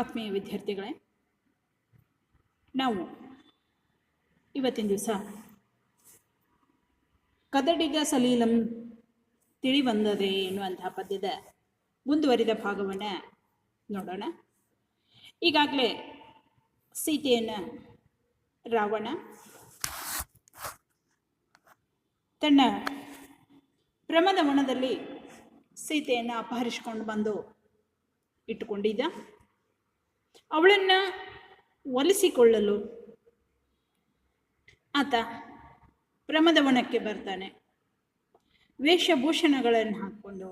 ಆತ್ಮೀಯ ವಿದ್ಯಾರ್ಥಿಗಳೇ, ನಾವು ಇವತ್ತಿನ ದಿವಸ ಕದಡಿಗ ಸಲೀಲಂ ತಿಳಿ ಬಂದದೆ ಎನ್ನುವಂತಹ ಪದ್ಯದ ಮುಂದುವರಿದ ಭಾಗವನ್ನು ನೋಡೋಣ. ಈಗಾಗಲೇ ಸೀತೆಯನ್ನು ರಾವಣ ತನ್ನ ಪ್ರಮದ ವನದಲ್ಲಿ ಸೀತೆಯನ್ನು ಅಪಹರಿಸಿಕೊಂಡು ಬಂದು ಇಟ್ಟುಕೊಂಡಿದ್ದ. ಅವಳನ್ನು ಒಲಿಸಿಕೊಳ್ಳಲು ಆತ ಪ್ರಮದವನಕ್ಕೆ ಬರ್ತಾನೆ. ವೇಷಭೂಷಣಗಳನ್ನು ಹಾಕ್ಕೊಂಡು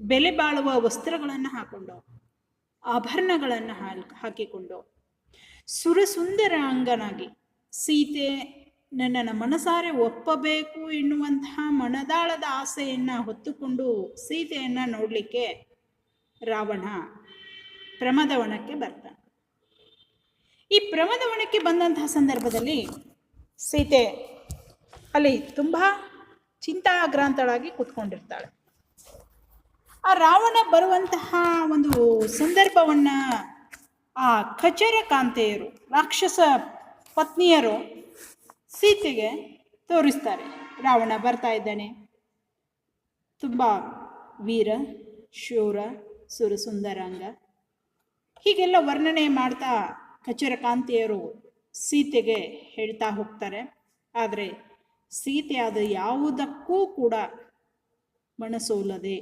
ಬೆಲೆ ಬಾಳುವ ವಸ್ತ್ರಗಳನ್ನು ಹಾಕೊಂಡು, ಆಭರಣಗಳನ್ನು ಹಾಕಿಕೊಂಡು ಸುರಸುಂದರ ಅಂಗನಾಗಿ ಸೀತೆ ನನ್ನನ್ನು ಮನಸಾರೆ ಒಪ್ಪಬೇಕು ಎನ್ನುವಂತಹ ಮನದಾಳದ ಆಸೆಯನ್ನು ಹೊತ್ತುಕೊಂಡು ಸೀತೆಯನ್ನು ನೋಡಲಿಕ್ಕೆ ರಾವಣ ಪ್ರಮದವನಕ್ಕೆ ಬರ್ತಾನೆ ಈ ಪ್ರಮದವನಕ್ಕೆ ಬಂದಂತಹ ಸಂದರ್ಭದಲ್ಲಿ ಸೀತೆ ಅಲ್ಲಿ ತುಂಬ ಚಿಂತಾಗ್ರಾಂತಳಾಗಿ ಕೂತ್ಕೊಂಡಿರ್ತಾಳೆ. ಆ ರಾವಣ ಬರುವಂತಹ ಒಂದು ಸಂದರ್ಭವನ್ನು ಆ ಖಚರ ಕಾಂತೆಯರು ರಾಕ್ಷಸ ಪತ್ನಿಯರು ಸೀತೆಗೆ ತೋರಿಸ್ತಾರೆ. ರಾವಣ ಬರ್ತಾ ಇದ್ದಾನೆ. ತುಂಬ ವೀರ, ಶೂರ, ಸುರಸುಂದರಾಂಗ. ಹೀಗೆಲ್ಲ ವರ್ಣನೆ ಮಾಡ್ತಾ ಕಚರಕಾಂತಿಯರು ಸೀತೆಗೆ ಹೇಳ್ತಾ ಹೋಗ್ತಾರೆ. ಆದರೆ ಸೀತೆ ಅದು ಯಾವುದಕ್ಕೂ ಕೂಡ ಮನಸೋಲದೆ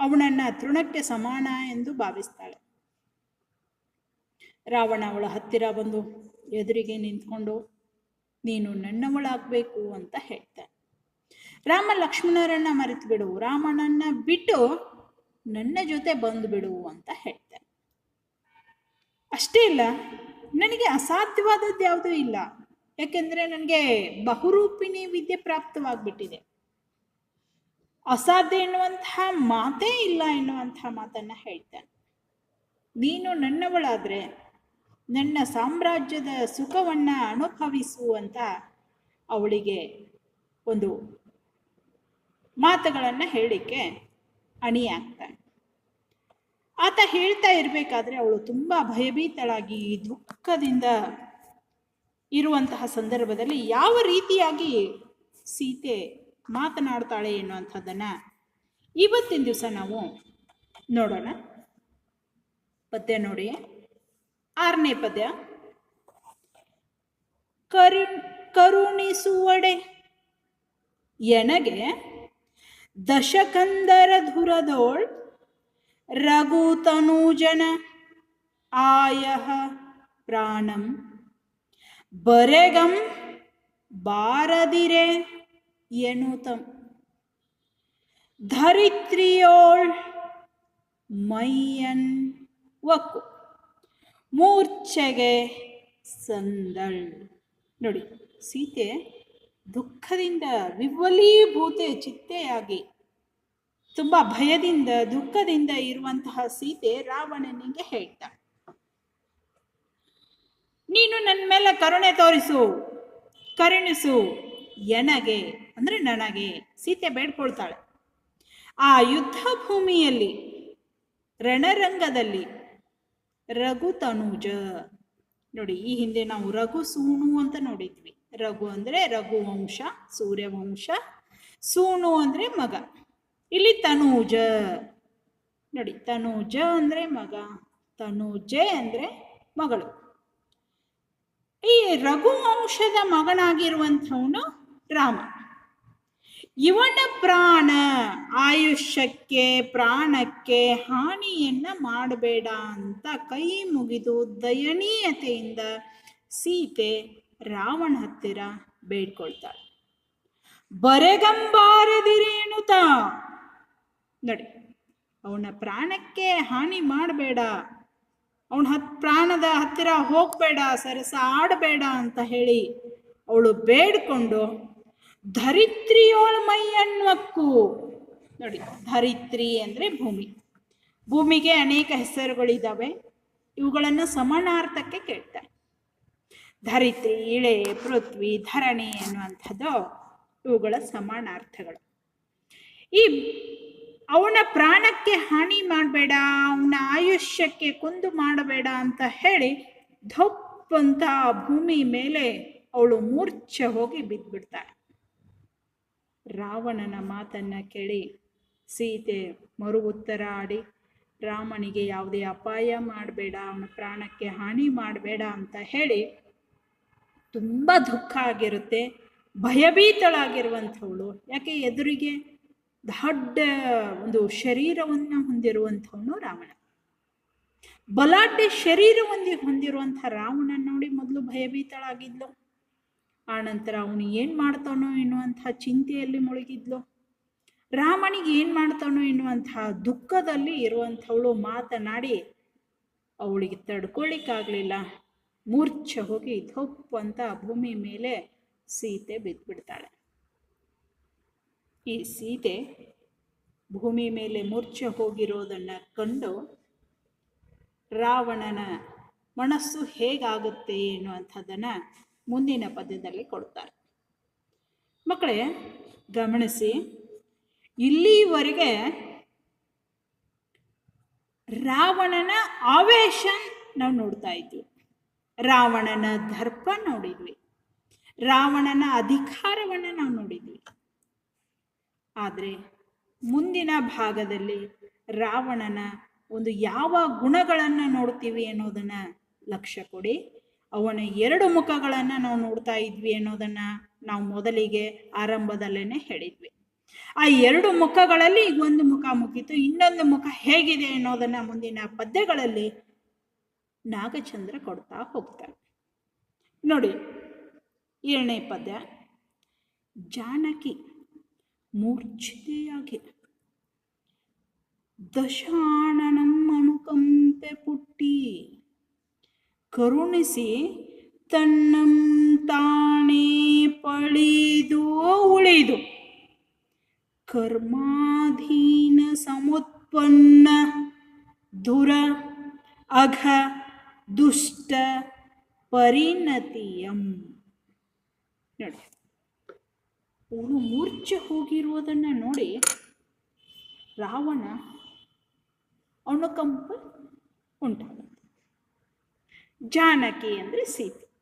ಅವನನ್ನು ತೃಣಕ್ಕೆ ಸಮಾನ ಎಂದು ಭಾವಿಸ್ತಾಳೆ. ರಾವಣ ಅವಳ ಹತ್ತಿರ ಬಂದು ಎದುರಿಗೆ ನಿಂತ್ಕೊಂಡು, ನೀನು ನನ್ನವಳಾಗಬೇಕು ಅಂತ ಹೇಳ್ತಾನೆ. ರಾಮ ಲಕ್ಷ್ಮಣರನ್ನ ಮರೆತು ಬಿಡು ರಾಮನನ್ನ ಬಿಟ್ಟು ನನ್ನ ಜೊತೆ ಬಂದು ಬಿಡು ಅಂತ ಹೇಳ್ತಾನೆ. ಅಷ್ಟೇ ಇಲ್ಲ. ನನಗೆ ಅಸಾಧ್ಯವಾದದ್ದು ಯಾವುದೂ ಇಲ್ಲ. ಯಾಕೆಂದರೆ ನನಗೆ ಬಹುರೂಪಿಣಿ ವಿದ್ಯೆ ಪ್ರಾಪ್ತವಾಗ್ಬಿಟ್ಟಿದೆ. ಅಸಾಧ್ಯ ಎನ್ನುವಂತಹ ಮಾತೇ ಇಲ್ಲ ಎನ್ನುವಂತಹ ಮಾತನ್ನು ಹೇಳ್ತಾನೆ. ನೀನು ನನ್ನವಳಾದರೆ ನನ್ನ ಸಾಮ್ರಾಜ್ಯದ ಸುಖವನ್ನು ಅನುಭವಿಸು ಅಂತ ಅವಳಿಗೆ ಒಂದು ಮಾತುಗಳನ್ನು ಹೇಳಿಕೆ ಅಣಿಯಾಗ್ತಾನೆ ಆತ ಹೇಳ್ತಾ ಇರಬೇಕಾದ್ರೆ ಅವಳು ತುಂಬ ಭಯಭೀತಳಾಗಿ, ದುಃಖದಿಂದ ಇರುವಂತಹ ಸಂದರ್ಭದಲ್ಲಿ ಯಾವ ರೀತಿಯಾಗಿ ಸೀತೆ ಮಾತನಾಡ್ತಾಳೆ ಎನ್ನುವಂಥದ್ದನ್ನು ಇವತ್ತಿನ ದಿವಸ ನಾವು ನೋಡೋಣ. ಪದ್ಯ ನೋಡಿ. ಆರನೇ ಪದ್ಯ. ಕರು, ಕರುಣಿಸುವಡೆ ಎನಗೆ ದಶಕಂದರ ಧುರದೋಳ್ ರಘುತನೂಜನ ಆಯಹ ಪ್ರಾಣಂ ಬರೆಗಂ ಬಾರದಿರೆ ಎನುತಂ ಧರಿತ್ರಿಯೋಳ್ ಮೈಯನ್ ವಕ್ಕು ಮೂರ್ಛೆಗೆ ಸಂದಳ್। ನೋಡಿ, ಸೀತೆ ದುಃಖದಿಂದ ವಿವಲೀಭೂತೆ ಚಿತ್ತೆಯಾಗಿ ತುಂಬ ಭಯದಿಂದ, ದುಃಖದಿಂದ ಇರುವಂತಹ ಸೀತೆ ರಾವಣನಿಗೆ ಹೇಳ್ತಾಳೆ ನೀನು ನನ್ನ ಮೇಲೆ ಕರುಣೆ ತೋರಿಸು, ಕರುಣಿಸು, ಎನಗೆ, ಅಂದರೆ ನನಗೆ, ಸೀತೆ ಬೇಡ್ಕೊಳ್ತಾಳೆ. ಆ ಯುದ್ಧ ಭೂಮಿಯಲ್ಲಿ ರಣರಂಗದಲ್ಲಿ, ರಘು ತನುಜ, ನೋಡಿ ಈ ಹಿಂದೆ ನಾವು ರಘು ಸೂಣು ಅಂತ ನೋಡಿದ್ವಿ. ರಘು ಅಂದರೆ ರಘುವಂಶ, ಸೂರ್ಯವಂಶ, ಸೂಣು ಅಂದರೆ ಮಗ. ಇಲ್ಲಿ ತನೂಜ. ನೋಡಿ, ತನೂಜ ಅಂದರೆ ಮಗ, ತನೂಜೆ ಅಂದರೆ ಮಗಳು. ಈ ರಘುವಂಶದ ಮಗನಾಗಿರುವಂಥವನು ರಾಮ. ಇವನ ಪ್ರಾಣ ಆಯುಷ್ಯಕ್ಕೆ, ಪ್ರಾಣಕ್ಕೆ ಹಾನಿಯನ್ನ ಮಾಡಬೇಡ ಅಂತ ಕೈ ಮುಗಿದು ದಯನೀಯತೆಯಿಂದ ಸೀತೆ ರಾವಣ ಹತ್ತಿರ ಬೇಡ್ಕೊಳ್ತಾಳೆ. ಬರೆಗಂಬಾರದಿರೇನುತ ನೋಡಿ. ಅವನ ಪ್ರಾಣಕ್ಕೆ ಹಾನಿ ಮಾಡಬೇಡ. ಅವನ ಹತ್ ಪ್ರಾಣದ ಹತ್ತಿರ ಹೋಗಬೇಡ, ಸರಸ ಆಡಬೇಡ ಅಂತ ಹೇಳಿ ಅವಳು ಬೇಡ್ಕೊಂಡು ಧರಿತ್ರಿಯೋಳ ಮೈ ಅನ್ನುವಕ್ಕೂ ನೋಡಿ ಧರಿತ್ರಿ ಅಂದರೆ ಭೂಮಿ. ಭೂಮಿಗೆ ಅನೇಕ ಹೆಸರುಗಳಿದ್ದಾವೆ ಇವುಗಳನ್ನು ಸಮಾನಾರ್ಥಕ್ಕೆ ಕೇಳ್ತಾರೆ. ಧರಿತ್ರಿ, ಇಳೆ, ಪೃಥ್ವಿ, ಧರಣಿ ಅನ್ನುವಂಥದ್ದು ಇವುಗಳ ಸಮಾನಾರ್ಥಗಳು. ಈ ಅವನ ಪ್ರಾಣಕ್ಕೆ ಹಾನಿ ಮಾಡಬೇಡ, ಅವನ ಆಯುಷ್ಯಕ್ಕೆ ಕುಂದು ಮಾಡಬೇಡ ಅಂತ ಹೇಳಿ ಧಪ್ ಅಂತ ಭೂಮಿ ಮೇಲೆ ಅವಳು ಮೂರ್ಛೆ ಹೋಗಿ ಬಿದ್ದ್ಬಿಡ್ತಾಳೆ ರಾವಣನ ಮಾತನ್ನ ಕೇಳಿ ಸೀತೆ ಮರು ಉತ್ತರ ಆಡಿ, ರಾಮನಿಗೆ ಯಾವುದೇ ಅಪಾಯ ಮಾಡಬೇಡ, ಅವನ ಪ್ರಾಣಕ್ಕೆ ಹಾನಿ ಮಾಡಬೇಡ ಅಂತ ಹೇಳಿ ತುಂಬ ದುಃಖ ಆಗಿರುತ್ತೆ, ಭಯಭೀತಳಾಗಿರುವಂಥವಳು. ಯಾಕೆ ಎದುರಿಗೆ ದೊಡ್ಡ ಒಂದು ಶರೀರವನ್ನು ಹೊಂದಿರುವಂಥವನು ರಾವಣ. ಬಲಾಢ್ಯ ಶರೀರ ಹೊಂದಿ, ಹೊಂದಿರುವಂಥ ರಾವಣ ನೋಡಿ ಮೊದಲು ಭಯಭೀತಳಾಗಿದ್ಲು. ಆನಂತರ ಅವನು ಏನು ಮಾಡ್ತಾನೋ ಎನ್ನುವಂಥ ಚಿಂತೆಯಲ್ಲಿ ಮುಳುಗಿದ್ಲು. ರಾಮನಿಗೆ ಏನು ಮಾಡ್ತಾನೋ ಎನ್ನುವಂಥ ದುಃಖದಲ್ಲಿ ಇರುವಂಥವಳು ಮಾತನಾಡಿ, ಅವಳಿಗೆ ತಡ್ಕೊಳ್ಳಿಕ್ಕಾಗಲಿಲ್ಲ ಮೂರ್ಛೆ ಹೋಗಿ ಧೊಪ್ಪು ಅಂತ ಭೂಮಿ ಮೇಲೆ ಸೀತೆ ಬಿದ್ದುಬಿಡ್ತಾಳೆ ಈ ಸೀತೆ ಭೂಮಿ ಮೇಲೆ ಮೂರ್ಛೆ ಹೋಗಿರೋದನ್ನು ಕಂಡು ರಾವಣನ ಮನಸ್ಸು ಹೇಗಾಗುತ್ತೆ ಎನ್ನುವಂಥದ್ದನ್ನು ಮುಂದಿನ ಪದ್ಯದಲ್ಲಿ ಕೊಡ್ತಾರೆ. ಮಕ್ಕಳೇ, ಗಮನಿಸಿ, ಇಲ್ಲಿವರೆಗೆ ರಾವಣನ ಆವೇಶ ನಾವು ನೋಡ್ತಾ ಇದ್ವಿ. ರಾವಣನ ದರ್ಪ ನೋಡಿದ್ವಿ. ರಾವಣನ ಅಧಿಕಾರವನ್ನು ನಾವು ನೋಡಿದ್ವಿ. ಆದರೆ ಮುಂದಿನ ಭಾಗದಲ್ಲಿ ರಾವಣನ ಒಂದು ಯಾವ ಗುಣಗಳನ್ನು ನೋಡ್ತೀವಿ ಅನ್ನೋದನ್ನ ಲಕ್ಷ್ಯ ಕೊಡಿ. ಅವನ ಎರಡು ಮುಖಗಳನ್ನು ನಾವು ನೋಡ್ತಾ ಇದ್ವಿ ಅನ್ನೋದನ್ನ ನಾವು ಮೊದಲಿಗೆ ಆರಂಭದಲ್ಲೇನೆ ಹೇಳಿದ್ವಿ. ಆ ಎರಡು ಮುಖಗಳಲ್ಲಿ ಈಗ ಒಂದು ಮುಖ ಮುಗಿತು, ಇನ್ನೊಂದು ಮುಖ ಹೇಗಿದೆ ಅನ್ನೋದನ್ನ ಮುಂದಿನ ಪದ್ಯಗಳಲ್ಲಿ ನಾಗಚಂದ್ರ ಕೊಡ್ತಾ ಹೋಗ್ತಾರೆ ನೋಡಿ, ಏಳನೇ ಪದ್ಯ, ಜಾನಕಿ. ಮೂರ್ಛಿತೆಯಾಗಿ. ದಶಾಣನಂ ಅನುಕಂಪೆ ಪುಟ್ಟಿ. ಕರುಣಿಸಿ ತನ್ನಂ ತಾನೇ ಪಳಿದು ಉಳಿದು. ಕರ್ಮಾಧೀನ ಸಮುತ್ಪನ್ನ ದುರ ಅಘ ದುಷ್ಟ ಪರಿಣತಿಯಂ. ನೋಡಿ. ಅವನು ಮೂರ್ಛೆ ಹೋಗಿರುವುದನ್ನು ನೋಡಿ ರಾವಣ ಅಣುಕಂಪ ಉಂಟಾಗುತ್ತೆ ಜಾನಕಿ ಅಂದರೆ ಸೀತೆ.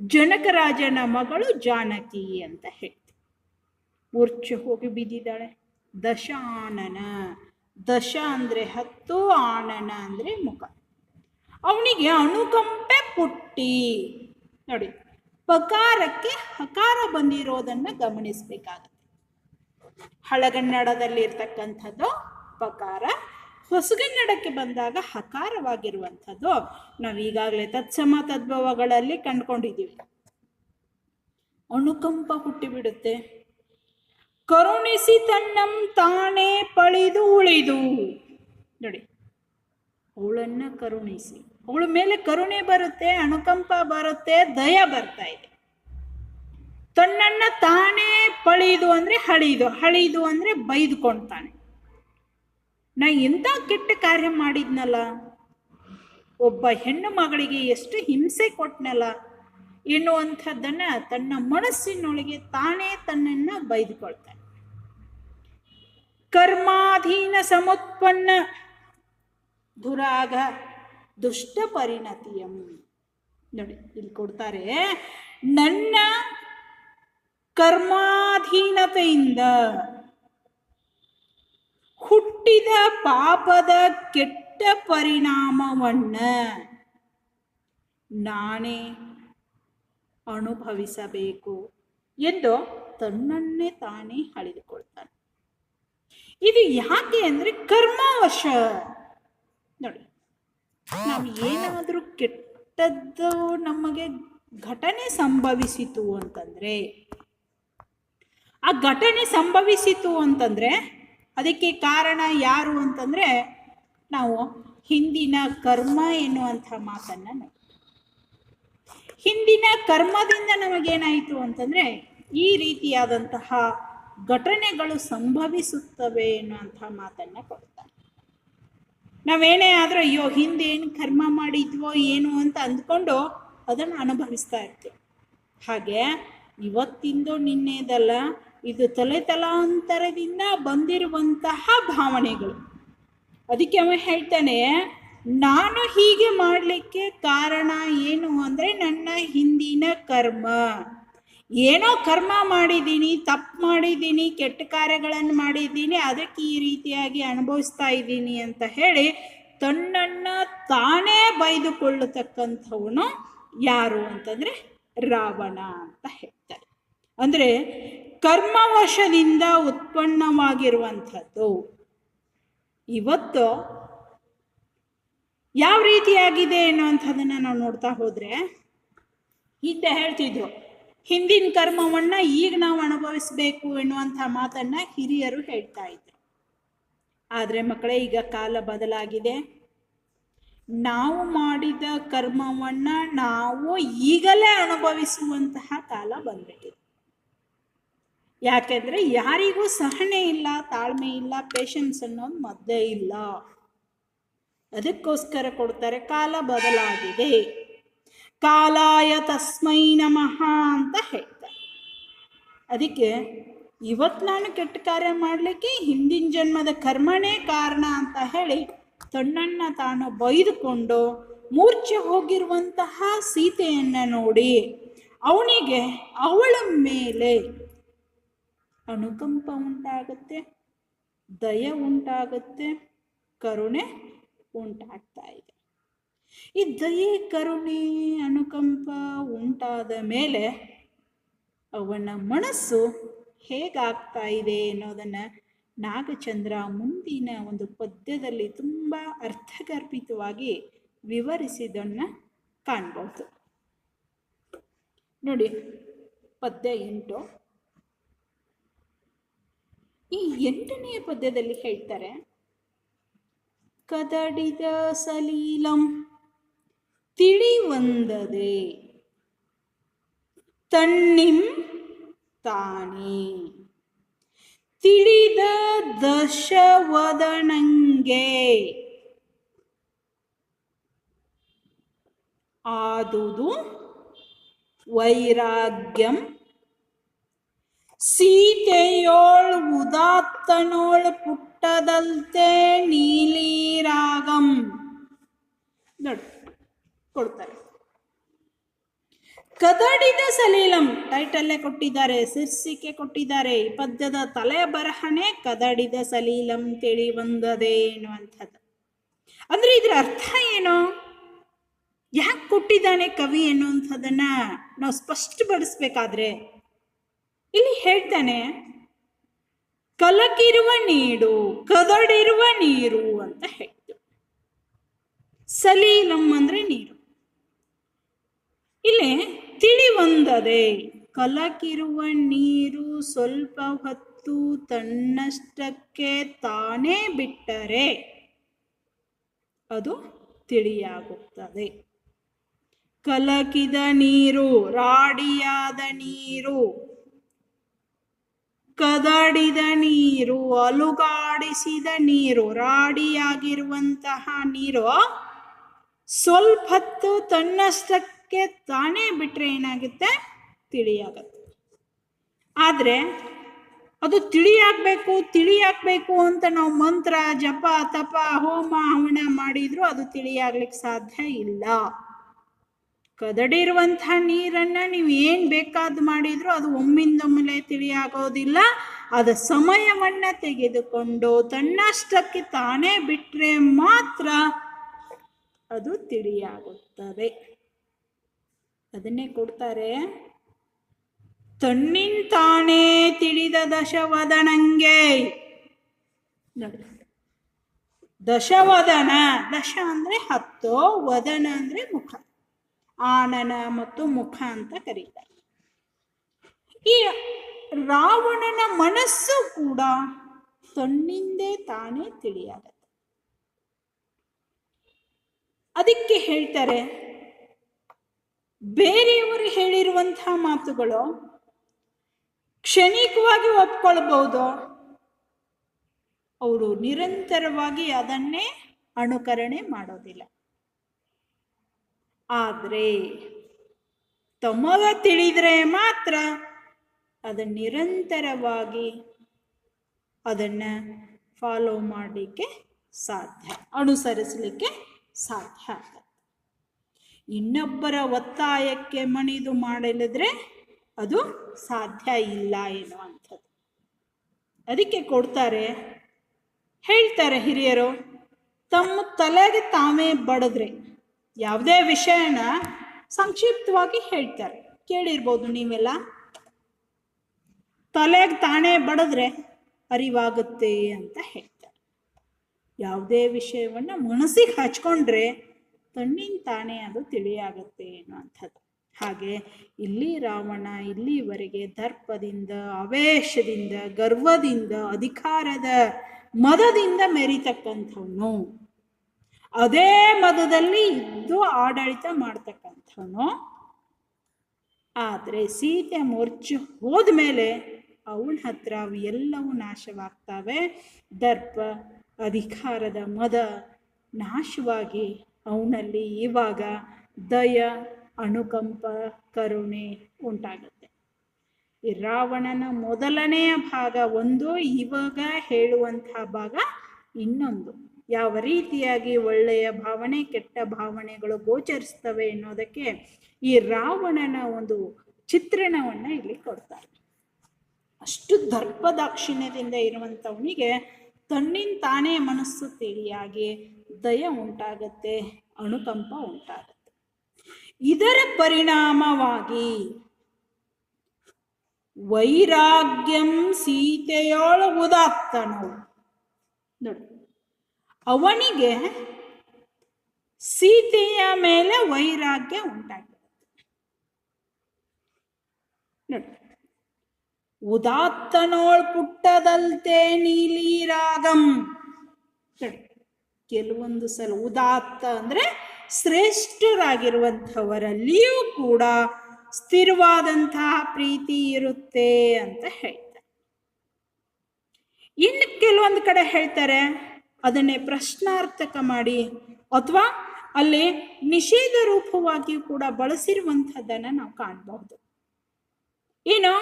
ಜನಕರಾಜನ ಮಗಳು ಜಾನಕಿ ಅಂತ ಹೇಳ್ತೀವಿ. ಮೂರ್ಛೆ ಹೋಗಿ ಬಿದ್ದಿದ್ದಾಳೆ. ದಶಾನನ. ದಶ ಅಂದರೆ ಹತ್ತು, ಆನನ ಅಂದರೆ ಮುಖ. ಅವನಿಗೆ ಅಣುಕಂಪೆ ಪುಟ್ಟಿ. ನೋಡಿ. ಪಕಾರಕ್ಕೆ ಹಕಾರ ಬಂದಿರೋದನ್ನ ಗಮನಿಸಬೇಕಾಗುತ್ತೆ. ಹಳಗನ್ನಡದಲ್ಲಿ ಇರ್ತಕ್ಕಂಥದ್ದು ಪಕಾರ, ಹೊಸಗನ್ನಡಕ್ಕೆ ಬಂದಾಗ ಹಕಾರವಾಗಿರುವಂಥದ್ದು ನಾವು ಈಗಾಗಲೇ ತತ್ಸಮ ತದ್ಭವಗಳಲ್ಲಿ ಕಂಡುಕೊಂಡಿದ್ದೀವಿ. ಅಣುಕಂಪ ಹುಟ್ಟಿಬಿಡುತ್ತೆ. ಕರುಣಿಸಿ ತನ್ನಂ ತಾನೇ ಪಳಿದು ಉಳಿದು. ನೋಡಿ, ಅವಳನ್ನ ಕರುಣಿಸಿ. ಅವಳ ಮೇಲೆ ಕರುಣೆ ಬರುತ್ತೆ, ಅನುಕಂಪ ಬರುತ್ತೆ, ದಯ ಬರ್ತಾ ಇದೆ. ತನ್ನನ್ನ ತಾನೇ ಪಳಿದು ಅಂದ್ರೆ ಹಳಿದು ಹಳಿದು ಅಂದ್ರೆ ಬೈದುಕೊಳ್ತಾನೆ ನಾ ಎಂಥ ಕೆಟ್ಟ ಕಾರ್ಯ ಮಾಡಿದ್ನಲ್ಲ? ಒಬ್ಬ ಹೆಣ್ಣು ಮಗಳಿಗೆ ಎಷ್ಟು ಹಿಂಸೆ ಕೊಟ್ನಲ್ಲ? ಎನ್ನುವಂಥದ್ದನ್ನು ತನ್ನ ಮನಸ್ಸಿನೊಳಗೆ ತಾನೇ ತನ್ನನ್ನ ಬೈದುಕೊಳ್ತಾನೆ ಕರ್ಮಾಧೀನ ಸಮುತ್ಪನ್ನ ದುರಾಗ ದುಷ್ಟ ಪರಿಣತಿಯಂ. ನೋಡಿ, ಇಲ್ಲಿ ಕೊಡ್ತಾರೆ, ನನ್ನ ಕರ್ಮಾಧೀನತೆಯಿಂದ ಹುಟ್ಟಿದ ಪಾಪದ ಕೆಟ್ಟ ಪರಿಣಾಮವನ್ನ ನಾನೇ ಅನುಭವಿಸಬೇಕು ಎಂದು ತನ್ನನ್ನೇ ತಾನೇ ಅಳಿದುಕೊಳ್ತಾನೆ. ಇದು ಯಾಕೆ ಅಂದ್ರೆ ಕರ್ಮವಶ. ನೋಡಿ ನಾವು ಏನಾದರೂ ಕೆಟ್ಟದ್ದು ನಮಗೆ ಘಟನೆ ಸಂಭವಿಸಿತು ಅಂತಂದ್ರೆ, ಆ ಘಟನೆ ಸಂಭವಿಸಿತು ಅಂತಂದ್ರೆ ಅದಕ್ಕೆ ಕಾರಣ ಯಾರು ಅಂತಂದ್ರೆ ನಾವು ಹಿಂದಿನ ಕರ್ಮ ಎನ್ನುವಂಥ ಮಾತನ್ನು ನೋಡಿ ಹಿಂದಿನ ಕರ್ಮದಿಂದ ನಮಗೇನಾಯಿತು ಅಂತಂದ್ರೆ ಈ ರೀತಿಯಾದಂತಹ ಘಟನೆಗಳು ಸಂಭವಿಸುತ್ತವೆ ಎನ್ನುವಂಥ ಮಾತನ್ನು ಕೊಡ್ತಾರೆ ನಾವೇನೇ ಆದರೂ, ಅಯ್ಯೋ, ಹಿಂದೆ ಏನು ಕರ್ಮ ಮಾಡಿದ್ವೋ, ಏನು ಅಂತ ಅಂದ್ಕೊಂಡು ಅದನ್ನು ಅನುಭವಿಸ್ತಾ ಇರ್ತೀವಿ ಹಾಗೆ ಇವತ್ತಿಂದು ನಿನ್ನೆದಲ್ಲ, ಇದು ತಲೆ ತಲಾಂತರದಿಂದ ಬಂದಿರುವಂತಹ ಭಾವನೆಗಳು. ಅದಕ್ಕೆ ಅವ ಹೇಳ್ತಾನೆ, ನಾನು ಹೀಗೆ ಮಾಡಲಿಕ್ಕೆ ಕಾರಣ ಏನು ಅಂದರೆ ನನ್ನ ಹಿಂದಿನ ಕರ್ಮ. ಏನೋ ಕರ್ಮ ಮಾಡಿದ್ದೀನಿ, ತಪ್ಪು ಮಾಡಿದ್ದೀನಿ, ಕೆಟ್ಟ ಕಾರ್ಯಗಳನ್ನು ಮಾಡಿದ್ದೀನಿ, ಅದಕ್ಕೆ ಈ ರೀತಿಯಾಗಿ ಅನುಭವಿಸ್ತಾ ಇದ್ದೀನಿ ಅಂತ ಹೇಳಿ ತನ್ನನ್ನು ತಾನೇ ಬೈದುಕೊಳ್ಳತಕ್ಕಂಥವನು ಯಾರು ಅಂತಂದರೆ ರಾವಣ ಅಂತ ಹೇಳ್ತಾರೆ. ಅಂದರೆ ಕರ್ಮವಶದಿಂದ ಉತ್ಪನ್ನವಾಗಿರುವಂಥದ್ದು. ಇವತ್ತು ಯಾವ ರೀತಿಯಾಗಿದೆ ಅನ್ನುವಂಥದ್ದನ್ನು ನಾವು ನೋಡ್ತಾ ಹೋದರೆ, ಹಿಂದೆ ಹೇಳ್ತಿದ್ರು ಹಿಂದಿನ ಕರ್ಮವನ್ನು ಈಗ ನಾವು ಅನುಭವಿಸಬೇಕು ಎನ್ನುವಂಥ ಮಾತನ್ನು ಹಿರಿಯರು ಹೇಳ್ತಾ ಇದ್ರು. ಆದರೆ ಮಕ್ಕಳೇ, ಈಗ ಕಾಲ ಬದಲಾಗಿದೆ. ನಾವು ಮಾಡಿದ ಕರ್ಮವನ್ನು ನಾವು ಈಗಲೇ ಅನುಭವಿಸುವಂತಹ ಕಾಲ ಬಂದ್ಬಿಟ್ಟಿದೆ. ಯಾಕೆಂದರೆ ಯಾರಿಗೂ ಸಹನೆ ಇಲ್ಲ, ತಾಳ್ಮೆ ಇಲ್ಲ ಪೇಷನ್ಸ್ ಅನ್ನೋದು ಮದ್ದೇ ಇಲ್ಲ. ಅದಕ್ಕೋಸ್ಕರ ಕೊಡ್ತಾರೆ ಕಾಲ ಬದಲಾಗಿದೆ. ಕಾಲಾಯ ತಸ್ಮೈ ನಮಃ ಅಂತ ಹೇಳ್ತಾರೆ. ಅದಕ್ಕೆ ಇವತ್ತು ನಾನು ಕೆಟ್ಟ ಕಾರ್ಯ ಮಾಡಲಿಕ್ಕೆ ಹಿಂದಿನ ಜನ್ಮದ ಕರ್ಮನೇ ಕಾರಣ ಅಂತ ಹೇಳಿ ತನ್ನನ್ನು ತಾನು ಬೈದುಕೊಂಡು ಮೂರ್ಛೆ ಹೋಗಿರುವಂತಹ ಸೀತೆಯನ್ನು ನೋಡಿ ಅವನಿಗೆ ಅವಳ ಮೇಲೆ ಅನುಕಂಪ ಉಂಟಾಗುತ್ತೆ, ದಯ ಉಂಟಾಗುತ್ತೆ, ಕರುಣೆ ಉಂಟಾಗ್ತಾ ಇದೆ. ಈ ದಯೆ ಕರುಣೆ ಅನುಕಂಪ ಉಂಟಾದ ಮೇಲೆ ಅವನ ಮನಸ್ಸು ಹೇಗಾಗ್ತಾ ಇದೆ ಅನ್ನೋದನ್ನು ನಾಗಚಂದ್ರ ಮುಂದಿನ ಒಂದು ಪದ್ಯದಲ್ಲಿ ತುಂಬ ಅರ್ಥಗರ್ಭಿತವಾಗಿ ವಿವರಿಸಿದನ್ನ ಕಾಣ್ಬೋದು. ನೋಡಿ, ಪದ್ಯ ಎಂಟು. ಈ ಎಂಟನೆಯ ಪದ್ಯದಲ್ಲಿ ಹೇಳ್ತಾರೆ, ಕದಡಿದ ಸಲೀಲಂ ತಿಳಿವಂದದೆ ತಣ್ಣಿಂ ತಾನೇ ತಿಳಿದ ದಶವದನಂಗೆ ಆದುದು ವೈರಾಗ್ಯಂ ಸೀತೆಯೋಳ್ ಉದಾತ್ತನೋಳ್ ಪುಟ್ಟದಲ್ತೆ ನೀಲಿರಾಗಂ ನೋಡಿ ಕೊಡ್ತಾರೆ. ಕದಡಿದ ಸಲೀಲಂ ಟೈಟಲ್ಲೇ ಕೊಟ್ಟಿದ್ದಾರೆ, ಶೀರ್ಷಿಕೆ ಕೊಟ್ಟಿದ್ದಾರೆ, ಈ ಪದ್ಯದ ತಲೆ ಬರಹಣೆ ಕದಡಿದ ಸಲೀಲಂ ತಿಳಿ ಬಂದದೆ ಎನ್ನುವಂಥದ್ದು. ಅಂದ್ರೆ ಇದ್ರ ಅರ್ಥ ಏನು? ಯಾಕೆ ಕೊಟ್ಟಿದ್ದಾನೆ ಕವಿ ಎನ್ನುವಂಥದ್ದನ್ನ ನಾವು ಸ್ಪಷ್ಟಪಡಿಸ್ಬೇಕಾದ್ರೆ, ಇಲ್ಲಿ ಹೇಳ್ತಾನೆ, ಕಲಕಿರುವ ನೀಡು, ಕದಡಿರುವ ನೀರು ಅಂತ ಹೇಳ್ತು. ಸಲೀಲಂ ಅಂದ್ರೆ ನೀರು. ಇಲ್ಲಿ ತಿಳಿವಂದದೆ ಕಲಕಿರುವ ನೀರು ಸ್ವಲ್ಪ ಹೊತ್ತು ತನ್ನಷ್ಟಕ್ಕೆ ತಾನೇ ಬಿಟ್ಟರೆ ಅದು ತಿಳಿಯಾಗುತ್ತದೆ. ಕಲಕಿದ ನೀರು, ರಾಡಿಯಾದ ನೀರು, ಕದಡಿದ ನೀರು, ಅಲುಗಾಡಿಸಿದ ನೀರು, ರಾಡಿಯಾಗಿರುವಂತಹ ನೀರು ಸ್ವಲ್ಪ ಹೊತ್ತು ತನ್ನಷ್ಟಕ್ಕೆ ತಾನೇ ಬಿಟ್ಟರೆ ಏನಾಗುತ್ತೆ? ತಿಳಿಯಾಗತ್ತೆ. ಆದರೆ ಅದು ತಿಳಿಯಾಗಬೇಕು ತಿಳಿಯಾಗಬೇಕು ಅಂತ ನಾವು ಮಂತ್ರ, ಜಪ, ತಪ, ಹೋಮ, ಹವಣ ಮಾಡಿದ್ರು ಅದು ತಿಳಿಯಾಗ್ಲಿಕ್ಕೆ ಸಾಧ್ಯ ಇಲ್ಲ. ಕದಡಿರುವಂಥ ನೀರನ್ನು ನೀವು ಏನು ಬೇಕಾದ್ ಮಾಡಿದ್ರು ಅದು ಒಮ್ಮಿಂದೊಮ್ಮೆಲೆ ತಿಳಿಯಾಗೋದಿಲ್ಲ. ಅದು ಸಮಯವನ್ನು ತೆಗೆದುಕೊಂಡು ತನ್ನಷ್ಟಕ್ಕೆ ತಾನೇ ಬಿಟ್ಟರೆ ಮಾತ್ರ ಅದು ತಿಳಿಯಾಗುತ್ತದೆ. ಅದನ್ನೇ ಕೊಡ್ತಾರೆ. ತನ್ನಿಂತಾನೇ ತಿಳಿದ ದಶವದನಂಗೆ. ದಶವದನ, ದಶ ಅಂದರೆ ಹತ್ತು, ವದನ ಅಂದರೆ ಮುಖ. ಆನನ ಮತ್ತು ಮುಖ ಅಂತ ಕರೀತಾರೆ. ಈ ರಾವಣನ ಮನಸ್ಸು ಕೂಡ ತನ್ನಿಂದೇ ತಾನೇ ತಿಳಿಯಾಗತ್ತೆ. ಅದಕ್ಕೆ ಹೇಳ್ತಾರೆ ಬೇರೆಯವರು ಹೇಳಿರುವಂತಹ ಮಾತುಗಳು ಕ್ಷಣಿಕವಾಗಿ ಒಪ್ಕೊಳ್ಬಹುದು ಅವರು ನಿರಂತರವಾಗಿ ಅದನ್ನೇ ಅನುಕರಣೆ ಮಾಡೋದಿಲ್ಲ. ಆದರೆ ತಮಗ ತಿಳಿದ್ರೆ ಮಾತ್ರ ಅದನ್ನು ನಿರಂತರವಾಗಿ ಅದನ್ನು ಫಾಲೋ ಮಾಡಲಿಕ್ಕೆ ಸಾಧ್ಯ, ಅನುಸರಿಸಲಿಕ್ಕೆ ಸಾಧ್ಯ ಆಗತ್ತೆ ಇನ್ನೊಬ್ಬರ ಒತ್ತಾಯಕ್ಕೆ ಮಣಿದು ಮಾಡಲಿದ್ರೆ ಅದು ಸಾಧ್ಯ ಇಲ್ಲ ಎನ್ನುವಂಥದ್ದು. ಅದಕ್ಕೆ ಕೊಡ್ತಾರೆ, ಹೇಳ್ತಾರೆ ಹಿರಿಯರು, ತಮ್ಮ ತಲೆಗೆ ತಾವೇ ಬಡದ್ರೆ ಯಾವುದೇ ವಿಷಯನ ಸಂಕ್ಷಿಪ್ತವಾಗಿ ಹೇಳ್ತಾರೆ. ಕೇಳಿರ್ಬೋದು ನೀವೆಲ್ಲ? ತಲೆಗೆ ತಾನೇ ಬಡದ್ರೆ ಅರಿವಾಗುತ್ತೆ ಅಂತ ಹೇಳ್ತಾರೆ. ಯಾವುದೇ ವಿಷಯವನ್ನು ಮನಸ್ಸಿಗೆ ಹಚ್ಕೊಂಡ್ರೆ ತಣ್ಣಿನ ತಾನೇ ಅದು ತಿಳಿಯಾಗತ್ತೆ ಅನ್ನುವಂಥದ್ದು ಹಾಗೆ ಇಲ್ಲಿ ರಾವಣ ಇಲ್ಲಿವರೆಗೆ ದರ್ಪದಿಂದ, ಆವೇಶದಿಂದ, ಗರ್ವದಿಂದ, ಅಧಿಕಾರದ ಮದದಿಂದ ಮೆರಿತಕ್ಕಂಥವನು. ಅದೇ ಮದದಲ್ಲಿ ಇದ್ದು ಆಡಳಿತ ಮಾಡ್ತಕ್ಕಂಥವನು. ಆದರೆ ಸೀತೆ ಮೂರ್ಛೆ ಹೋದ್ಮೇಲೆ ಅವನ ಹತ್ರ ಅವು ಎಲ್ಲವೂ ನಾಶವಾಗ್ತವೆ. ದರ್ಪ, ಅಧಿಕಾರದ ಮದ ನಾಶವಾಗಿ ಅವನಲ್ಲಿ ಇವಾಗ ದಯ, ಅನುಕಂಪ, ಕರುಣೆ ಉಂಟಾಗುತ್ತೆ. ಈ ರಾವಣನ ಮೊದಲನೆಯ ಭಾಗ ಒಂದು, ಇವಾಗ ಹೇಳುವಂತಹ ಭಾಗ ಇನ್ನೊಂದು. ಯಾವ ರೀತಿಯಾಗಿ ಒಳ್ಳೆಯ ಭಾವನೆ, ಕೆಟ್ಟ ಭಾವನೆಗಳು ಗೋಚರಿಸ್ತವೆ ಅನ್ನೋದಕ್ಕೆ ಈ ರಾವಣನ ಒಂದು ಚಿತ್ರಣವನ್ನು ಇಲ್ಲಿ ಕೊಡ್ತಾರೆ. ಅಷ್ಟು ದರ್ಪದಾಕ್ಷಿಣ್ಯದಿಂದ ಇರುವಂಥವನಿಗೆ ತನ್ನಿಂದ ತಾನೇ ಮನಸ್ಸು ತಿಳಿಯಾಗಿ ದಯ ಉಂಟಾಗತ್ತೆ, ಅನುಕಂಪ ಉಂಟಾಗತ್ತೆ. ಇದರ ಪರಿಣಾಮವಾಗಿ ವೈರಾಗ್ಯಂ ಸೀತೆಯೊಳ ಉದಾತ್ತನವು ನೋಡಿ, ಅವನಿಗೆ ಸೀತೆಯ ಮೇಲೆ ವೈರಾಗ್ಯ ಉಂಟಾಗಿರುತ್ತೆ ನೋಡಿ, ಉದಾತ್ತನೋಳ್ ಪುಟ್ಟದಲ್ತೆ ನೀಲಿ ನೋಡಿ ಕೆಲವೊಂದು ಸಲ ಉದಾತ್ತ ಅಂದ್ರೆ ಶ್ರೇಷ್ಠರಾಗಿರುವಂಥವರಲ್ಲಿಯೂ ಕೂಡ ಸ್ಥಿರವಾದಂತಹ ಪ್ರೀತಿ ಇರುತ್ತೆ ಅಂತ ಹೇಳ್ತಾರೆ. ಇನ್ನು ಕೆಲವೊಂದು ಕಡೆ ಹೇಳ್ತಾರೆ, ಅದನ್ನೇ ಪ್ರಶ್ನಾರ್ಥಕ ಮಾಡಿ ಅಥವಾ ಅಲ್ಲಿ ನಿಷೇಧ ರೂಪವಾಗಿ ಕೂಡ ಬಳಸಿರುವಂಥದ್ದನ್ನು ನಾವು ಕಾಣಬಹುದು. ಏನು?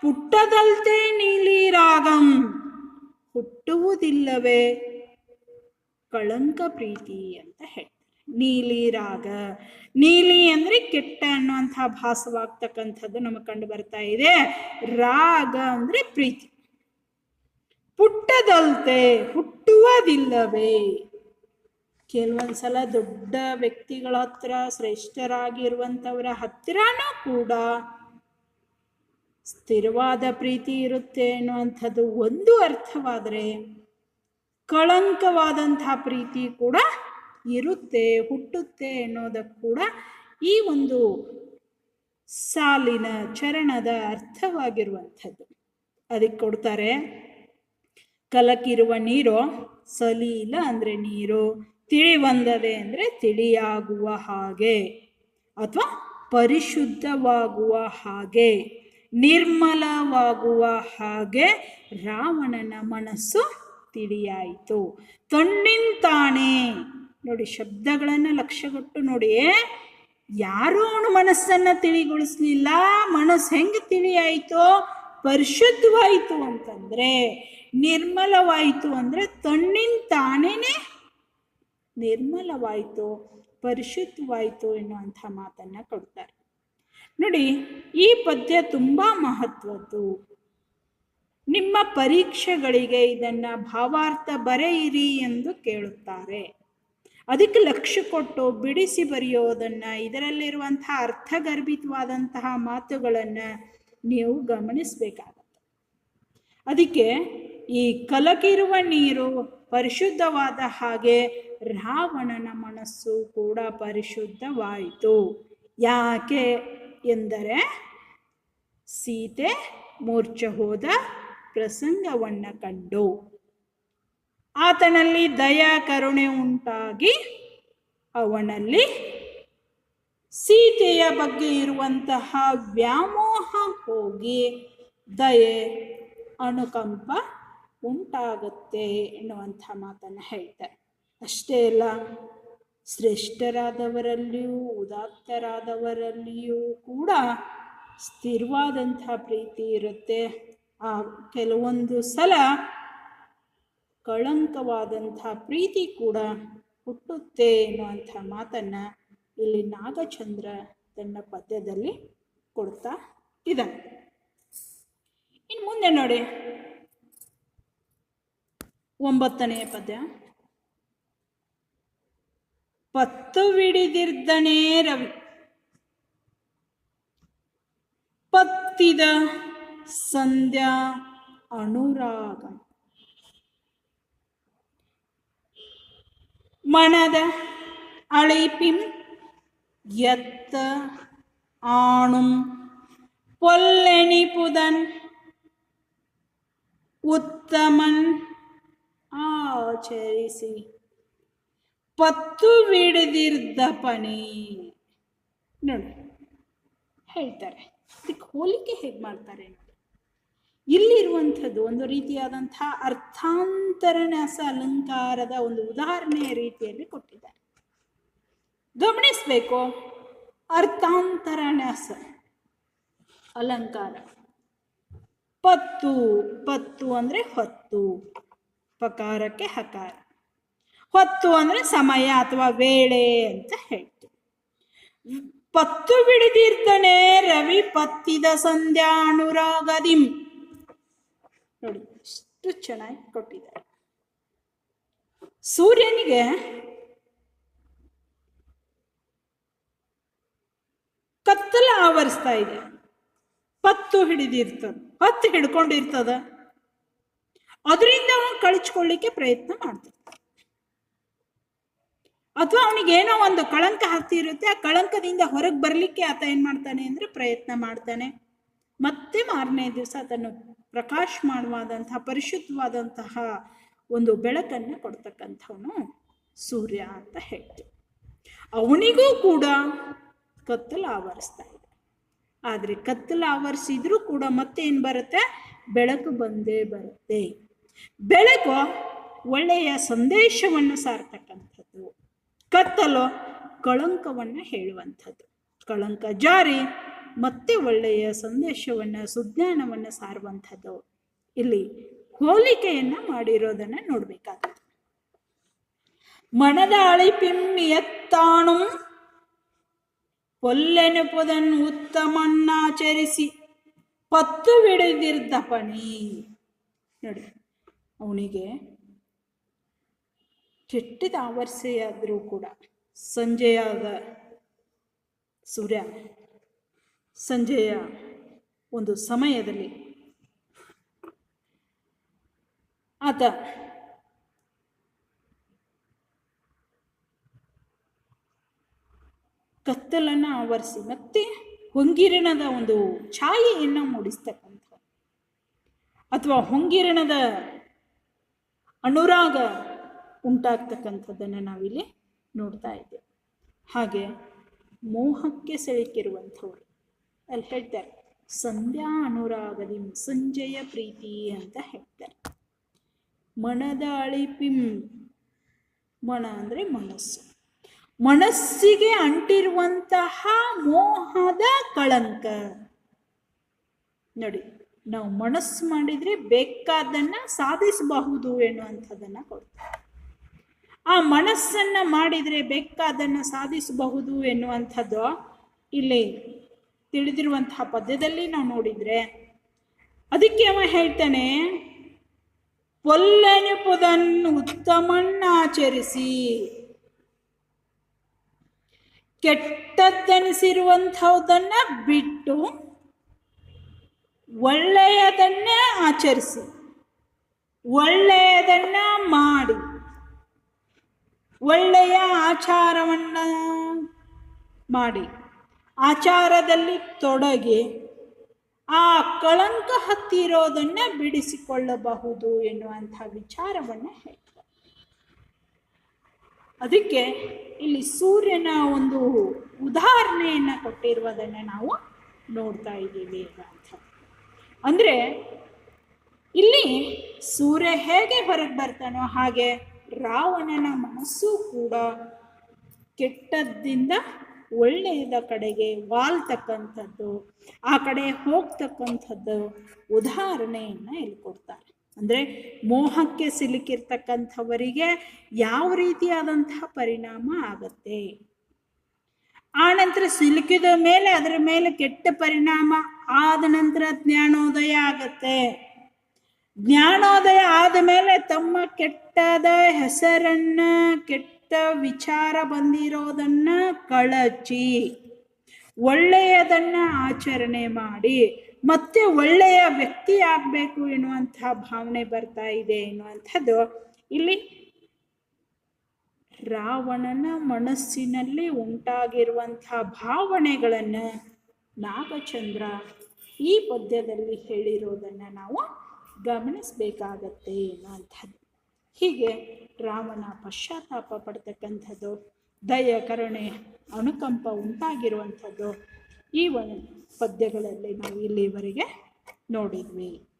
ಪುಟ್ಟದಲ್ತೆ ನೀಲಿ ರಾಗಂ. ಹುಟ್ಟುವುದಿಲ್ಲವೇ? ಕಳಂಕ ಪ್ರೀತಿ ಅಂತ ಹೇಳ್ತಾರೆ. ನೀಲಿ ರಾಗ. ನೀಲಿ ಅಂದ್ರೆ ಕೆಟ್ಟ ಅನ್ನುವಂಥ ಭಾಸವಾಗ್ತಕ್ಕಂಥದ್ದು ನಮಗೆ ಕಂಡು ಬರ್ತಾ ಇದೆ. ರಾಗ ಅಂದ್ರೆ ಪ್ರೀತಿ. ಹುಟ್ಟದಲ್ತೆ ಹುಟ್ಟುವುದಿಲ್ಲವೇ? ಕೆಲವೊಂದ್ಸಲ ದೊಡ್ಡ ವ್ಯಕ್ತಿಗಳ ಹತ್ರ ಶ್ರೇಷ್ಠರಾಗಿರುವಂಥವರ ಹತ್ತಿರನೂ ಕೂಡ ಸ್ಥಿರವಾದ ಪ್ರೀತಿ ಇರುತ್ತೆ ಅನ್ನುವಂಥದ್ದು ಒಂದು ಅರ್ಥವಾದರೆ ಕಳಂಕವಾದಂಥ ಪ್ರೀತಿ ಕೂಡ ಇರುತ್ತೆ, ಹುಟ್ಟುತ್ತೆ ಅನ್ನೋದಕ್ಕೆ ಕೂಡ ಈ ಒಂದು ಸಾಲಿನ ಚರಣದ ಅರ್ಥವಾಗಿರುವಂಥದ್ದು. ಅದಕ್ಕೆ ಕೊಡ್ತಾರೆ, ಕಲಕಿರುವ ನೀರು ಸಲೀಲ ಅಂದರೆ ನೀರು ತಿಳಿವಂದದೆ ಅಂದರೆ ತಿಳಿಯಾಗುವ ಹಾಗೆ ಅಥವಾ ಪರಿಶುದ್ಧವಾಗುವ ಹಾಗೆ. ನಿರ್ಮಲವಾಗುವ ಹಾಗೆ ರಾವಣನ ಮನಸ್ಸು ತಿಳಿಯಾಯಿತು. ತನ್ನಿಂತಾನೆ ನೋಡಿ ಶಬ್ದಗಳನ್ನು ಲಕ್ಷ್ಯಗೊಟ್ಟು ನೋಡಿ ಯಾರೂ ಅವನು ಮನಸ್ಸನ್ನ ತಿಳಿಗೊಳಿಸ್ಲಿಲ್ಲ. ಮನಸ್ಸು ಹೆಂಗೆ ತಿಳಿಯಾಯಿತು? ಪರಿಶುದ್ಧವಾಯಿತು ಅಂತಂದ್ರೆ, ನಿರ್ಮಲವಾಯಿತು ಅಂದ್ರೆ ತಾನೇನೆ ನಿರ್ಮಲವಾಯಿತು, ಪರಿಶುದ್ಧವಾಯಿತು ಎನ್ನುವಂಥ ಮಾತನ್ನ ಕೊಡ್ತಾರೆ. ನೋಡಿ, ಈ ಪದ್ಯ ತುಂಬ ಮಹತ್ವದ್ದು. ನಿಮ್ಮ ಪರೀಕ್ಷೆಗಳಿಗೆ ಇದನ್ನ ಭಾವಾರ್ಥ ಬರೆಯಿರಿ ಎಂದು ಕೇಳುತ್ತಾರೆ. ಅದಕ್ಕೆ ಲಕ್ಷ್ಯ ಕೊಟ್ಟು ಬಿಡಿಸಿ ಬರೆಯೋದನ್ನ ಇದರಲ್ಲಿರುವಂತಹ ಅರ್ಥಗರ್ಭಿತವಾದಂತಹ ಮಾತುಗಳನ್ನು ನೀವು ಗಮನಿಸಬೇಕಾಗತ್ತೆ. ಅದಕ್ಕೆ ಈ ಕಲಕಿರುವ ನೀರು ಪರಿಶುದ್ಧವಾದ ಹಾಗೆ ರಾವಣನ ಮನಸ್ಸು ಕೂಡ ಪರಿಶುದ್ಧವಾಯಿತು. ಯಾಕೆ? ಎಂದರೆ ಸೀತೆ ಮೂರ್ಛೆ ಹೋದ ಪ್ರಸಂಗವನ್ನು ಕಂಡು. ಆತನಲ್ಲಿ ದಯಾ, ಕರುಣೆ ಉಂಟಾಗಿ ಅವನಲ್ಲಿ ಸೀತೆಯ ಬಗ್ಗೆ ಇರುವಂತಹ ವ್ಯಾಮೋಹ ಹೋಗಿ ದಯೆ, ಅನುಕಂಪ ಉಂಟಾಗುತ್ತೆ ಎನ್ನುವಂಥ ಮಾತನ್ನು ಹೇಳ್ತಾರೆ. ಅಷ್ಟೇ ಅಲ್ಲ ಶ್ರೇಷ್ಠರಾದವರಲ್ಲಿಯೂ, ಉದಾತ್ತರಾದವರಲ್ಲಿಯೂ ಕೂಡ ಸ್ಥಿರವಾದಂಥ ಪ್ರೀತಿ ಇರುತ್ತೆ. ಆ ಕೆಲವೊಂದು ಸಲ ಕಳಂಕವಾದಂಥ ಪ್ರೀತಿ ಕೂಡ ಹುಟ್ಟುತ್ತೆ ಎನ್ನುವಂಥ ಮಾತನ್ನು ಇಲ್ಲಿ ನಾಗಚಂದ್ರ ತನ್ನ ಪದ್ಯದಲ್ಲಿ ಕೊಡ್ತಾ ಇದ್ದಾನೆ. ಇನ್ನು ಮುಂದೆ ನೋಡಿ. ಒಂಬತ್ತನೆಯ ಪದ್ಯ. ಪತ್ತು ವಿಡಿದಿರ್ದನೇ ರವಿ ಪತ್ತಿದ ಸಂಧ್ಯಾ ಅನುರಾಗ மனத அழைப்பின் எத்த ஆணும் பொல்லணி புதன் உத்தமன் ஆச்சரிசி ಪತ್ತು ಬಿಡದಿರ್ದ ಪಣಿ ನೋಡಿ, ಹೇಳ್ತಾರೆ. ಅದಕ್ಕೆ ಹೋಲಿಕೆ ಹೇಗೆ ಮಾಡ್ತಾರೆ ಇಲ್ಲಿರುವಂಥದ್ದು ಒಂದು ರೀತಿಯಾದಂಥ ಅರ್ಥಾಂತರನ್ಯಾಸ ಅಲಂಕಾರದ ಒಂದು ಉದಾಹರಣೆಯ ರೀತಿಯಲ್ಲಿ ಕೊಟ್ಟಿದ್ದಾರೆ. ಗಮನಿಸಬೇಕು. ಅರ್ಥಾಂತರನ್ಯಾಸ ಅಲಂಕಾರ. ಪತ್ತು ಪತ್ತು ಅಂದರೆ ಹತ್ತು, ಪಕಾರಕ್ಕೆ ಹಕಾರ. ಹೊತ್ತು ಅಂದರೆ ಸಮಯ ಅಥವಾ ವೇಳೆ ಅಂತ ಹೇಳ್ತೀವಿ. ಪತ್ತು ಬಿಡಿದಿರ್ತಾನೆ ರವಿ ಪತ್ತಿದ ಸಂಧ್ಯಾ ಅನುರಾಗದಿಂ. ನೋಡಿ, ಎಷ್ಟು ಚೆನ್ನಾಗಿ ಕೊಟ್ಟಿದ್ದಾರೆ. ಸೂರ್ಯನಿಗೆ ಕತ್ತಲ ಆವರಿಸ್ತಾ ಇದೆ. ಪತ್ತು ಹಿಡಿದಿರ್ತದ. ಹತ್ತು ಹಿಡ್ಕೊಂಡಿರ್ತದ. ಅದರಿಂದ ಅವನು ಕಳಿಸ್ಕೊಳ್ಳಿಕ್ಕೆ ಪ್ರಯತ್ನ ಮಾಡ್ತಾನೆ ಅಥವಾ ಅವನಿಗೇನೋ ಒಂದು ಕಳಂಕ ಹತ್ತಿರುತ್ತೆ ಆ ಕಳಂಕದಿಂದ ಹೊರಗೆ ಬರಲಿಕ್ಕೆ ಆತ ಏನು ಮಾಡ್ತಾನೆ ಅಂದರೆ ಪ್ರಯತ್ನ ಮಾಡ್ತಾನೆ. ಮತ್ತೆ ಮಾರನೇ ದಿವಸ ಅದನ್ನು ಪ್ರಕಾಶಮಾನವಾದಂತಹ, ಪರಿಶುದ್ಧವಾದಂತಹ ಒಂದು ಬೆಳಕನ್ನು ಕೊಡ್ತಕ್ಕಂಥವನು ಸೂರ್ಯ ಅಂತ ಹೇಳ್ತೀವಿ. ಅವನಿಗೂ ಕೂಡ ಕತ್ತಲು ಆವರಿಸ್ತಾ ಇದೆ. ಆದರೆ ಕತ್ತಲು ಆವರಿಸಿದ್ರೂ ಕೂಡ ಮತ್ತೆ ಏನು ಬರುತ್ತೆ? ಬೆಳಕು ಬಂದೇ ಬರುತ್ತೆ. ಬೆಳಕು ಒಳ್ಳೆಯ ಸಂದೇಶವನ್ನು ಸಾರ್ತಕ್ಕಂಥದ್ದು. ಕತ್ತಲು ಕಳಂಕವನ್ನು ಹೇಳುವಂಥದ್ದು. ಕಳಂಕ ಜಾರಿ ಮತ್ತೆ ಒಳ್ಳೆಯ ಸಂದೇಶವನ್ನು, ಸುಜ್ಞಾನವನ್ನು ಸಾರುವಂಥದ್ದು. ಇಲ್ಲಿ ಹೋಲಿಕೆಯನ್ನು ಮಾಡಿರೋದನ್ನು ನೋಡಬೇಕಾಗುತ್ತೆ ಮನದ ಅಳಿಪಿಮ್ಮಿಯತ್ತಾಣು ಎತ್ತಾಣು ಪೊಲ್ಲೆನುಪುದನ್ ಉತ್ತಮನ್ನಾಚರಿಸಿ ಪತ್ತು ಬಿಡದಿರ್ದ ಪಣಿ ನೋಡಿ, ಅವನಿಗೆ ಕೆಟ್ಟದ ಆವರ್ಸೆಯಾದರೂ ಕೂಡ ಸಂಜೆಯಾದ ಸೂರ್ಯ ಸಂಜೆಯ ಒಂದು ಸಮಯದಲ್ಲಿ ಆತ ಕತ್ತಲನ್ನು ಆವರಿಸಿ ಮತ್ತೆ ಹೊಂಗಿರಣದ ಒಂದು ಛಾಯೆಯನ್ನು ಮೂಡಿಸ್ತಕ್ಕಂಥ ಅಥವಾ ಹೊಂಗಿರಣದ ಅನುರಾಗ ಉಂಟಾಗ್ತಕ್ಕಂಥದ್ದನ್ನು ನಾವಿಲ್ಲಿ ನೋಡ್ತಾ ಇದ್ದೇವೆ. ಹಾಗೆ ಮೋಹಕ್ಕೆ ಸೆಳೆಕಿರುವಂಥವ್ರು, ಅಲ್ಲಿ ಹೇಳ್ತಾರೆ, ಸಂಧ್ಯಾ ಅನುರಾಗದಿ ಸಂಜೆಯ ಪ್ರೀತಿ ಅಂತ ಹೇಳ್ತಾರೆ. ಮನದ ಅಳಿಪಿಂ ಮಣ ಅಂದರೆ ಮನಸ್ಸು. ಮನಸ್ಸಿಗೆ ಅಂಟಿರುವಂತಹ ಮೋಹದ ಕಳಂಕ. ನೋಡಿ, ನಾವು ಮನಸ್ಸು ಮಾಡಿದರೆ ಬೇಕಾದನ್ನು ಸಾಧಿಸಬಹುದು ಎನ್ನುವಂಥದ್ದನ್ನು ಕೊಡ್ತಾರೆ. ಆ ಮನಸ್ಸನ್ನು ಮಾಡಿದರೆ ಬೇಕಾದನ್ನು ಸಾಧಿಸಬಹುದು ಎನ್ನುವಂಥದ್ದು ಇಲ್ಲಿ ತಿಳಿದಿರುವಂತಹ ಪದ್ಯದಲ್ಲಿ ನಾವು ನೋಡಿದರೆ. ಅದಕ್ಕೆ ಅವ ಹೇಳ್ತಾನೆ ಪೊಲ್ಲನುಪುದನ್ನು ಉತ್ತಮಣ್ಣಾಚರಿಸಿ ಕೆಟ್ಟದ್ದನಿಸಿರುವಂಥದ್ದನ್ನು ಬಿಟ್ಟು ಒಳ್ಳೆಯದನ್ನೇ ಆಚರಿಸಿ. ಒಳ್ಳೆಯದನ್ನ ಮಾಡಿ. ಒಳ್ಳೆಯ ಆಚಾರವನ್ನು ಮಾಡಿ. ಆಚಾರದಲ್ಲಿ ತೊಡಗಿ ಆ ಕಳಂಕ ಹತ್ತಿರೋದನ್ನು ಬಿಡಿಸಿಕೊಳ್ಳಬಹುದು ಎನ್ನುವಂಥ ವಿಚಾರವನ್ನು ಹೇಳ್ತಾರೆ. ಅದಕ್ಕೆ ಇಲ್ಲಿ ಸೂರ್ಯನ ಒಂದು ಉದಾಹರಣೆಯನ್ನು ಕೊಟ್ಟಿರುವುದನ್ನು ನಾವು ನೋಡ್ತಾ ಇದ್ದೀವಿ ಅಂತ. ಅಂದರೆ ಇಲ್ಲಿ ಸೂರ್ಯ ಹೇಗೆ ಹೊರಗೆ ಬರ್ತಾನೋ ಹಾಗೆ ರಾವಣನ ಮನಸ್ಸು ಕೂಡ ಕೆಟ್ಟದ್ದಿಂದ ಒಳ್ಳೆಯದ ಕಡೆಗೆ ವಾಲ್ತಕ್ಕಂಥದ್ದು, ಆ ಕಡೆ ಹೋಗ್ತಕ್ಕಂಥದ್ದು ಉದಾಹರಣೆಯನ್ನು ಇಲ್ಲಿ ಕೊಡ್ತಾರೆ. ಅಂದರೆ ಮೋಹಕ್ಕೆ ಸಿಲುಕಿರ್ತಕ್ಕಂಥವರಿಗೆ ಯಾವ ರೀತಿಯಾದಂತಹ ಪರಿಣಾಮ ಆಗತ್ತೆ? ಆನಂತರ ಸಿಲುಕಿದ ಮೇಲೆ ಅದರ ಮೇಲೆ ಕೆಟ್ಟ ಪರಿಣಾಮ ಆದ ನಂತರ ಜ್ಞಾನೋದಯ ಆಗತ್ತೆ. ಜ್ಞಾನೋದಯ ಆದ ಮೇಲೆ ತಮ್ಮ ಕೆಟ್ಟದ ಹೆಸರನ್ನ, ಕೆಟ್ಟ ವಿಚಾರ ಬಂದಿರೋದನ್ನ ಕಳಚಿ, ಒಳ್ಳೆಯದನ್ನ ಆಚರಣೆ ಮಾಡಿ, ಮತ್ತೆ ಒಳ್ಳೆಯ ವ್ಯಕ್ತಿ ಆಗಬೇಕು ಎನ್ನುವಂತಹ ಭಾವನೆ ಬರ್ತಾ ಇದೆ ಎನ್ನುವಂಥದ್ದು. ಇಲ್ಲಿ ರಾವಣನ ಮನಸ್ಸಿನಲ್ಲಿ ಉಂಟಾಗಿರುವಂತಹ ಭಾವನೆಗಳನ್ನು ನಾಗಚಂದ್ರ ಈ ಪದ್ಯದಲ್ಲಿ ಹೇಳಿರೋದನ್ನು ನಾವು ಗಮನಿಸಬೇಕಾಗತ್ತೆ ಅನ್ನುವಂಥದ್ದು ಹೀಗೆ ರಾವಣ ಪಶ್ಚಾತ್ತಾಪ ಪಡ್ತಕ್ಕಂಥದ್ದು, ದಯ, ಕರುಣೆ, ಅನುಕಂಪ ಉಂಟಾಗಿರುವಂಥದ್ದು, ಈ ಒಂದು ಪದ್ಯಗಳಲ್ಲಿ ನಾವು ಇಲ್ಲಿವರೆಗೆ ನೋಡಿದ್ವಿ.